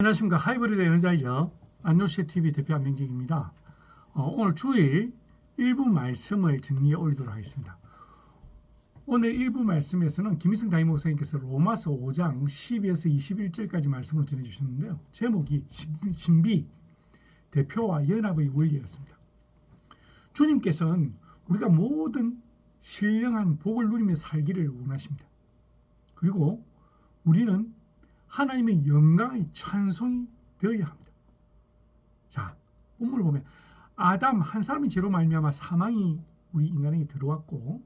안녕하십니까 하이브리드 에너자이저 안노시 TV 대표 안명직입니다. 어, 오늘 주일 일부 말씀을 정리해 올리도록 하겠습니다. 오늘 일부 말씀에서는 김희승 담임 목사님께서 로마서 5장 12에서 21절까지 말씀을 전해주셨는데요. 제목이 신- 신비 대표와 연합의 원리였습니다. 주님께서는 우리가 모든 신령한 복을 누리며 살기를 원하십니다. 그리고 우리는 하나님의 영광의 찬송이 되어야 합니다. 자, 본문을 보면 아담 한 사람이 죄로 말미암아 사망이 우리 인간에게 들어왔고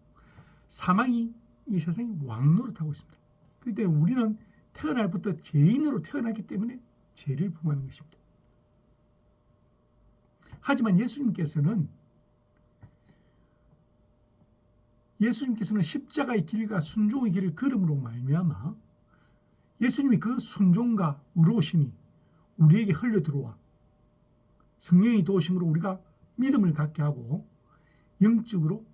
사망이 이 세상에 왕노릇하고 있습니다. 때문에 우리는 태어날부터 죄인으로 태어났기 때문에 죄를 범하는 것입니다. 하지만 예수님께서는 예수님께서는 십자가의 길과 순종의 길을 걸음으로 말미암아 예수님이 그 순종과 의로우심이 우리에게 흘려 들어와 성령의 도우심으로 우리가 믿음을 갖게 하고 영적으로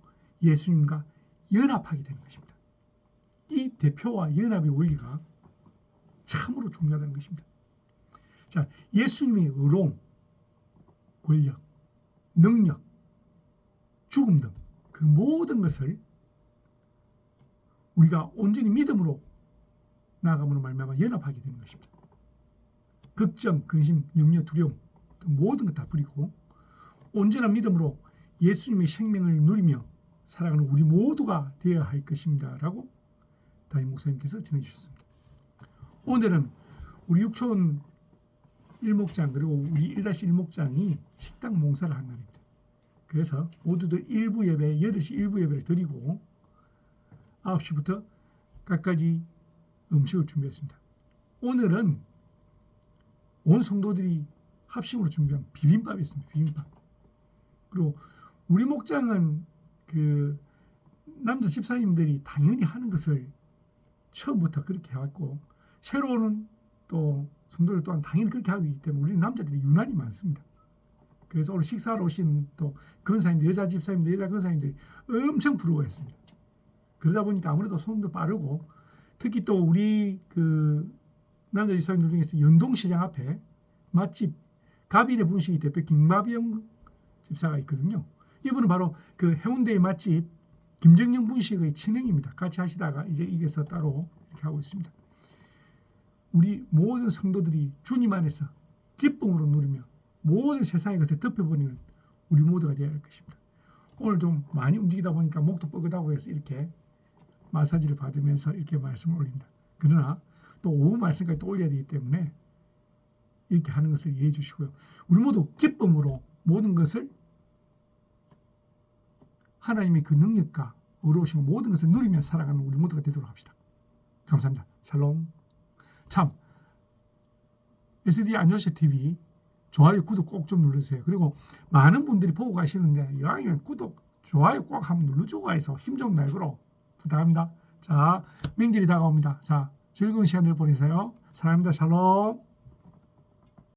예수님과 연합하게 되는 것입니다. 이 대표와 연합의 원리가 참으로 중요하다는 것입니다. 자, 예수님의 의로움, 권력, 능력, 죽음 등 그 모든 것을 우리가 온전히 믿음으로 나아감으로 말미암아 연합하게 되는 것입니다. 걱정, 근심, 염려, 두려움 그 모든 것 다 버리고 온전한 믿음으로 예수님의 생명을 누리며 살아가는 우리 모두가 되어야 할 것입니다 라고 담임 목사님께서 전해 주셨습니다. 오늘은 우리 육촌 일목장 그리고 우리 1-1목장이 식당 몽사를 한 날입니다. 그래서 모두들 일부 예배 8시 일부 예배를 드리고 9시부터 각가지 음식을 준비했습니다. 오늘은 온 성도들이 합심으로 준비한 비빔밥이었습니다. 비빔밥. 그리고 우리 목장은 그 남자 집사님들이 당연히 하는 것을 처음부터 그렇게 해왔고 새로 오는 또 성도들 또한 당연히 그렇게 하기 때문에 우리는 남자들이 유난히 많습니다. 그래서 오늘 식사하러 오신 또 근사님들, 여자 집사님들, 여자 근사님들이 엄청 부러워했습니다. 그러다 보니까 아무래도 손도 빠르고 특히 또 우리 그 남자 집사님들 중에서 연동시장 앞에 맛집 가비의 분식이 대표 김마비영 집사가 있거든요. 이분은 바로 그 해운대의 맛집 김정영 분식의 친형입니다. 같이 하시다가 이제 이게서 따로 이렇게 하고 있습니다. 우리 모든 성도들이 주님 안에서 기쁨으로 누리며 모든 세상의 것을 덮여버리는 우리 모두가 되어야 할 것입니다. 오늘 좀 많이 움직이다 보니까 목도 뻐긋하고 해서 이렇게 마사지를 받으면서 이렇게 말씀을 올립니다. 그러나 또 오후 말씀까지 또 올려야 되기 때문에 이렇게 하는 것을 이해해 주시고요. 우리 모두 기쁨으로 모든 것을 하나님의 그 능력과 어려우신 모든 것을 누리며 살아가는 우리 모두가 되도록 합시다. 감사합니다. 샬롬. 참 SD 안녕시 TV 좋아요, 구독 꼭 좀 눌러주세요. 그리고 많은 분들이 보고 가시는데 이왕이면 구독, 좋아요 꼭 한번 눌러주고 해서 힘 좀 내도록 부탁합니다. 자, 명절이 다가옵니다. 자, 즐거운 시간을 보내세요. 사랑합니다. 샬롬.